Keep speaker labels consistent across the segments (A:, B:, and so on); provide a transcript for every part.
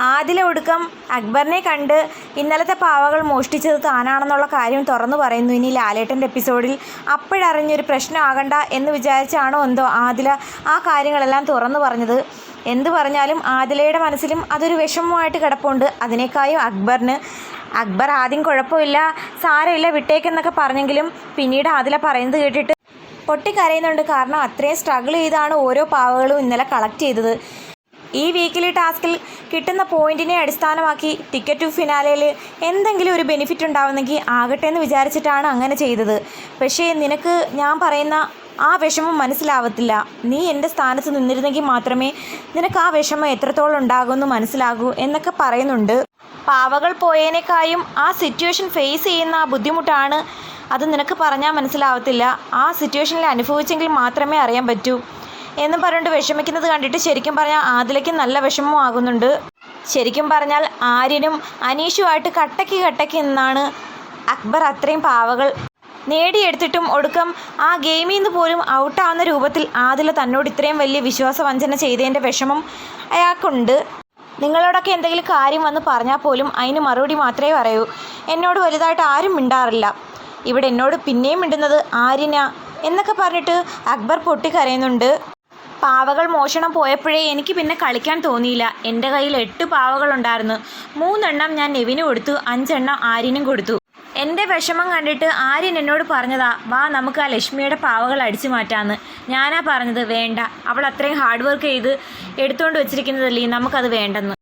A: ആദില ഒടുക്കം അക്ബറിനെ കണ്ട് ഇന്നലത്തെ പാവകൾ മോഷ്ടിച്ചത് താനാണെന്നുള്ള കാര്യം തുറന്നു പറയുന്നു. ഇനി ലാലേട്ടന്റെ എപ്പിസോഡിൽ അപ്പോഴറിഞ്ഞൊരു പ്രശ്നമാകണ്ട എന്ന് വിചാരിച്ചാണോ എന്തോ ആദില ആ കാര്യങ്ങളെല്ലാം തുറന്നു പറഞ്ഞത്. എന്ത് പറഞ്ഞാലും ആദിലയുടെ മനസ്സിലും അതൊരു വിഷമമായിട്ട് കിടപ്പുണ്ട്. അതിനേക്കായും അക്ബറിന് അക്ബർ ആദ്യം കുഴപ്പമില്ല സാരമില്ല വിട്ടേക്കെന്നൊക്കെ പറഞ്ഞെങ്കിലും പിന്നീട് ആദില പറയുന്നത് കേട്ടിട്ട് പൊട്ടിക്കരയുന്നുണ്ട്. കാരണം അത്രയും സ്ട്രഗിൾ ചെയ്താണ് ഓരോ പാവകളും ഇന്നലെ കളക്ട് ചെയ്തത്. ഈ വീക്കിലി ടാസ്കിൽ കിട്ടുന്ന പോയിന്റിനെ അടിസ്ഥാനമാക്കി ടിക്കറ്റ് ടു ഫിനാലയിൽ എന്തെങ്കിലും ഒരു ബെനിഫിറ്റ് ഉണ്ടാവുന്നെങ്കിൽ ആകട്ടെ എന്ന് വിചാരിച്ചിട്ടാണ് അങ്ങനെ ചെയ്തത്. പക്ഷേ നിനക്ക് ഞാൻ പറയുന്ന ആ വിഷമം മനസ്സിലാവത്തില്ല. നീ എന്റെ സ്ഥാനത്ത് നിന്നിരുന്നെങ്കിൽ മാത്രമേ നിനക്ക് ആ വിഷമം എത്രത്തോളം ഉണ്ടാകുമെന്ന് മനസ്സിലാകൂ എന്നൊക്കെ പറയുന്നുണ്ട്. പാവകൾ പോയതിനേക്കായും ആ സിറ്റുവേഷൻ ഫേസ് ചെയ്യുന്ന ആ ബുദ്ധിമുട്ടാണ് അത് നിനക്ക് പറഞ്ഞാൽ മനസ്സിലാവത്തില്ല. ആ സിറ്റുവേഷനിൽ അനുഭവിച്ചെങ്കിൽ മാത്രമേ അറിയാൻ പറ്റൂ. എന്നും പറഞ്ഞിട്ട് വിഷമിക്കുന്നത് കണ്ടിട്ട് ശരിക്കും പറഞ്ഞാൽ ആദിലയ്ക്ക് നല്ല വിഷമം ആകുന്നുണ്ട്. ശരിക്കും പറഞ്ഞാൽ ആര്യനും അനീഷുമായിട്ട് കട്ടയ്ക്ക് കട്ടയ്ക്ക് നിന്നാണ് അക്ബർ അത്രയും പാവകൾ നേടിയെടുത്തിട്ടും ഒടുക്കം ആ ഗെയിമിൽ നിന്ന് പോലും ഔട്ടാവുന്ന രൂപത്തിൽ ആദില തന്നോട് ഇത്രയും വലിയ വിശ്വാസവഞ്ചന ചെയ്തതിന്റെ വിഷമം അയാൾക്കുണ്ട്. നിങ്ങളോടൊക്കെ എന്തെങ്കിലും കാര്യം വന്ന് പറഞ്ഞാൽ പോലും അതിന് മറുപടി മാത്രമേ പറയൂ. എന്നോട് വലുതായിട്ട് ആരും മിണ്ടാറില്ല. ഇവിടെ എന്നോട് പിന്നെയും മിണ്ടുന്നത് ആര്യന എന്നൊക്കെ പറഞ്ഞിട്ട് അക്ബർ പൊട്ടിക്കരയുന്നുണ്ട്. പാവകൾ മോഷണം പോയപ്പോഴേ എനിക്ക് പിന്നെ കളിക്കാൻ തോന്നിയില്ല. എന്റെ കയ്യിൽ എട്ട് പാവകളുണ്ടായിരുന്നു. മൂന്നെണ്ണം ഞാൻ നെവിന് കൊടുത്തു അഞ്ചെണ്ണം ആര്യനും കൊടുത്തു. എന്റെ വിഷമം കണ്ടിട്ട് ആര്യൻ എന്നോട് പറഞ്ഞതാ വാ നമുക്ക് ആ ലക്ഷ്മിയുടെ പാവകൾ അടിച്ചു മാറ്റാമെന്ന് ഞാനാ പറഞ്ഞത് വേണ്ട അവൾ അത്രയും ഹാർഡ് വർക്ക് ചെയ്ത് എടുത്തുകൊണ്ട് വെച്ചിരിക്കുന്നതല്ലേ നമുക്കത് വേണ്ടെന്ന്.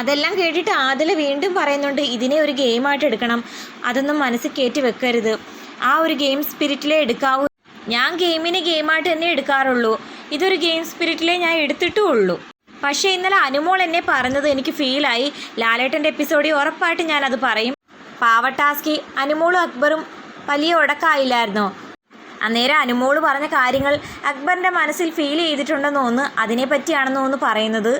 A: അതെല്ലാം കേട്ടിട്ട് ആദ്യം വീണ്ടും പറയുന്നുണ്ട് ഇതിനെ ഒരു ഗെയിമായിട്ട് എടുക്കണം. അതൊന്നും മനസ്സിൽ കയറ്റി വെക്കരുത്. ആ ഒരു ഗെയിം സ്പിരിറ്റിലേ എടുക്കാവൂ. ഞാൻ ഗെയിമിനെ ഗെയിമായിട്ട് തന്നെ എടുക്കാറുള്ളൂ. ഇതൊരു ഗെയിം സ്പിരിറ്റിലേ ഞാൻ എടുത്തിട്ടും ഉള്ളൂ പക്ഷേ ഇന്നലെ അനുമോൾ എന്നെ പറഞ്ഞത് എനിക്ക് ഫീലായി ലാലേട്ടന്റെ എപ്പിസോഡിൽ ഉറപ്പായിട്ട് ഞാനത് പറയും. പാവട്ടാസ്കി ടാസ്കി അനുമോളും അക്ബറും വലിയ ഉടക്കായില്ലായിരുന്നോ അന്നേരം അനുമോൾ പറഞ്ഞ കാര്യങ്ങൾ അക്ബറിന്റെ മനസ്സിൽ ഫീൽ ചെയ്തിട്ടുണ്ടെന്ന് തോന്നുന്നു അതിനെപ്പറ്റിയാണെന്ന് പറയുന്നത്?